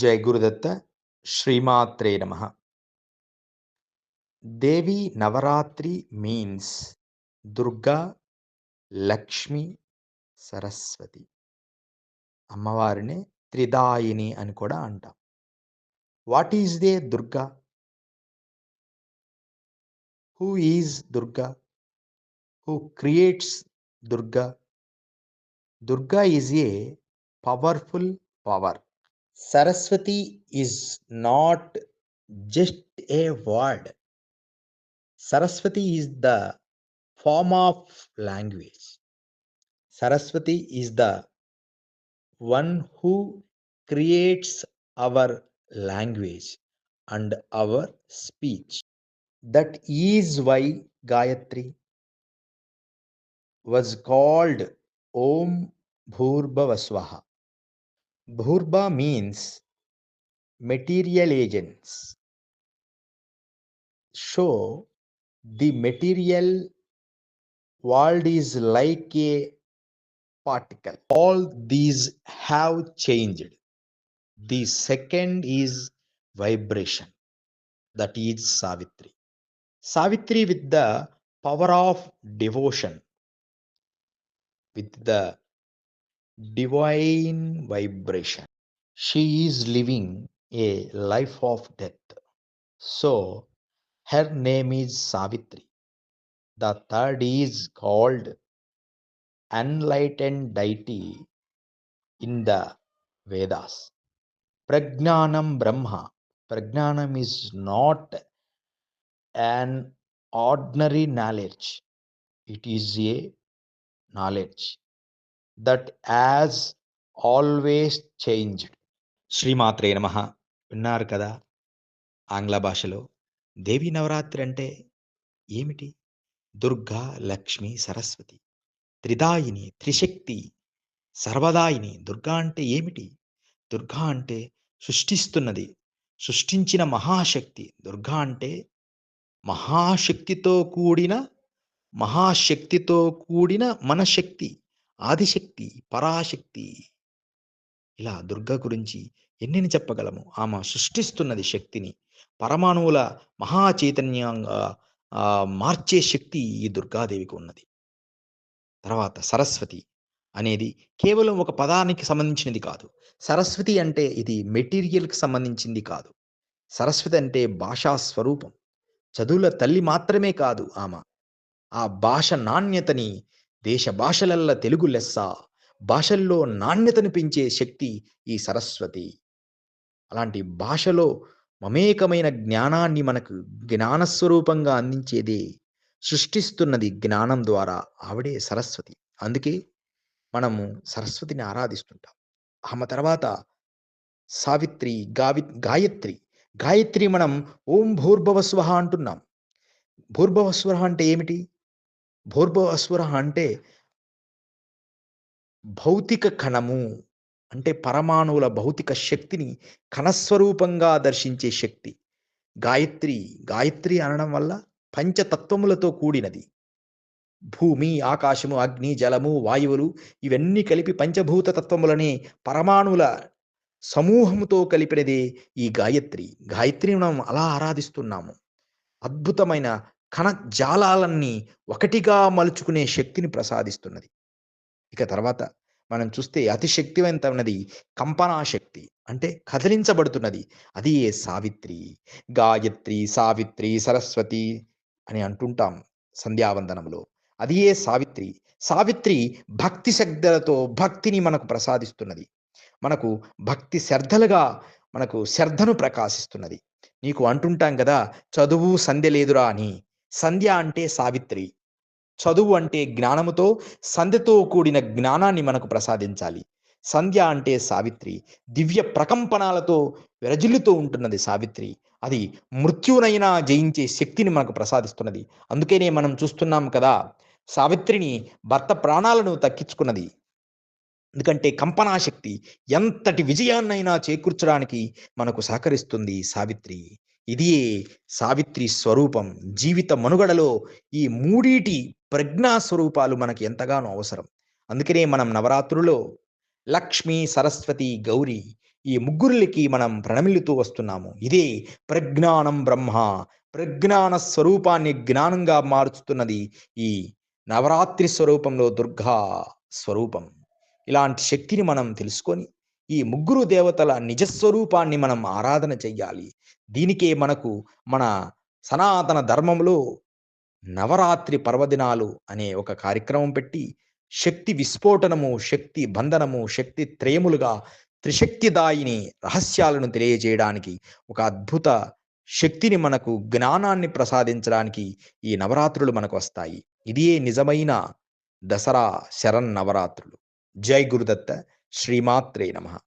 జయ గురుదత్త శ్రీమాత్రే నమ. దేవి నవరాత్రి మీన్స్ దుర్గా లక్ష్మి సరస్వతి. అమ్మవారిని త్రిదాయిని అని కూడా అంటాం. What is the Durga? Who is Durga? Who creates Durga? Durga is a powerful power. Saraswati is not just a word. Saraswati is the form of language. Saraswati is the one who creates our language and our speech. That is why Gayatri was called Om Bhurbhavaswaha. Bhurba means material agents. So, the material world is like a particle. All these have changed. The second is vibration. That is Savitri. Savitri with the power of devotion with the divine vibration. She is living a life of death. So, her name is Savitri. The third is called enlightened deity in the Vedas. Prajnanam Brahma. Prajnanam is not an ordinary knowledge, it is a knowledge that has always changed శ్రీమాత్రే నమ. విన్నారు కదా ఆంగ్ల భాషలో దేవి నవరాత్రి అంటే ఏమిటి? దుర్గా లక్ష్మి సరస్వతి త్రిదాయిని త్రిశక్తి సర్వదాయిని దుర్గా అంటే ఏమిటి? దుర్గా అంటే సృష్టిస్తున్నది సృష్టించిన మహాశక్తి. దుర్గా అంటే మహాశక్తితో కూడిన మహాశక్తితో కూడిన మనశక్తి. ఆదిశక్తి పరాశక్తి. ఇలా దుర్గ గురించి ఎన్నిని చెప్పగలము? ఆమె సృష్టిస్తున్నది శక్తిని. పరమాణువుల మహాచైతన్యంగా మార్చే శక్తి ఈ దుర్గాదేవికి ఉన్నది. తర్వాత సరస్వతి అనేది కేవలం ఒక పదానికి సంబంధించినది కాదు. సరస్వతి అంటే ఇది మెటీరియల్కి సంబంధించింది కాదు. సరస్వతి అంటే భాషా స్వరూపం. చదువుల తల్లి మాత్రమే కాదు ఆమె. ఆ భాష నాణ్యతని దేశ భాషలల్ల తెలుగు లెస్స భాషల్లో నాణ్యతను పెంచే శక్తి ఈ సరస్వతి. అలాంటి భాషలో మమేకమైన జ్ఞానాన్ని మనకు జ్ఞానస్వరూపంగా అందించేదే సృష్టిస్తున్నది జ్ఞానం ద్వారా ఆవిడే సరస్వతి. అందుకే మనము సరస్వతిని ఆరాధిస్తుంటాం. ఆమె తర్వాత సావిత్రి గావి గాయత్రి. గాయత్రి మనం ఓం భూర్భవస్వహ అంటున్నాం. భూర్భవస్వహ అంటే ఏమిటి? భూర్భవస్వర అంటే భౌతిక కణము అంటే పరమాణువుల భౌతిక శక్తిని కణస్వరూపంగా దర్శించే శక్తి. గాయత్రి గాయత్రి అనడం వల్ల పంచతత్వములతో కూడినది. భూమి ఆకాశము అగ్ని జలము వాయువులు ఇవన్నీ కలిపి పంచభూత తత్వములనే పరమాణువుల సమూహముతో కలిపినదే ఈ గాయత్రి. గాయత్రిని మనం అలా ఆరాధిస్తున్నాము. అద్భుతమైన కణజాలాలన్నీ ఒకటిగా మలుచుకునే శక్తిని ప్రసాదిస్తున్నది. ఇక తర్వాత మనం చూస్తే అతి శక్తివంతమైనది కంపనా శక్తి అంటే కదిలించబడుతున్నది. అది ఏ సావిత్రి గాయత్రి సావిత్రి సరస్వతి అని అంటుంటాం సంధ్యావందనంలో అది ఏ సావిత్రి. సావిత్రి భక్తి శ్రద్ధలతో భక్తిని మనకు ప్రసాదిస్తున్నది. మనకు భక్తి శ్రద్ధలుగా మనకు శ్రద్ధను ప్రకాశిస్తున్నది. నీకు అంటుంటాం కదా చదువు సంధ్య లేదురా అని. సంధ్య అంటే సావిత్రి. చదువు అంటే జ్ఞానముతో సంధ్యతో కూడిన జ్ఞానాన్ని మనకు ప్రసాదించాలి. సంధ్య అంటే సావిత్రి. దివ్య ప్రకంపనాలతో విరజిల్లుతూ ఉంటున్నది సావిత్రి. అది మృత్యునైనా జయించే శక్తిని మనకు ప్రసాదిస్తున్నది. అందుకనే మనం చూస్తున్నాం కదా సావిత్రిని భర్త ప్రాణాలను తక్కించుకున్నది ఎందుకంటే కంపనాశక్తి ఎంతటి విజయాన్నైనా చేకూర్చడానికి మనకు సహకరిస్తుంది సావిత్రి. ఇదియే సావిత్రి స్వరూపం. జీవిత మనుగడలో ఈ మూడిటి ప్రజ్ఞా స్వరూపాలు మనకి ఎంతగానో అవసరం. అందుకనే మనం నవరాత్రులో లక్ష్మి సరస్వతి గౌరి ఈ ముగ్గురులకి మనం ప్రణమిల్లుతూ వస్తున్నాము. ఇదే ప్రజ్ఞానం బ్రహ్మ. ప్రజ్ఞాన స్వరూపాన్ని జ్ఞానంగా మార్చుతున్నది ఈ నవరాత్రి స్వరూపంలో దుర్గా స్వరూపం. ఇలాంటి శక్తిని మనం తెలుసుకొని ఈ ముగ్గురు దేవతల నిజస్వరూపాన్ని మనం ఆరాధన చెయ్యాలి. దీనికే మనకు మన సనాతన ధర్మంలో నవరాత్రి పర్వదినాలు అనే ఒక కార్యక్రమం పెట్టి శక్తి విస్ఫోటనము శక్తి బంధనము శక్తి త్రయములుగా త్రిశక్తిదాయిని రహస్యాలను తెలియజేయడానికి ఒక అద్భుత శక్తిని మనకు జ్ఞానాన్ని ప్రసాదించడానికి ఈ నవరాత్రులు మనకు వస్తాయి. ఇదే నిజమైన దసరా శరణ్ నవరాత్రులు జై గురుదత్త. శ్రీమాత్రే నమః.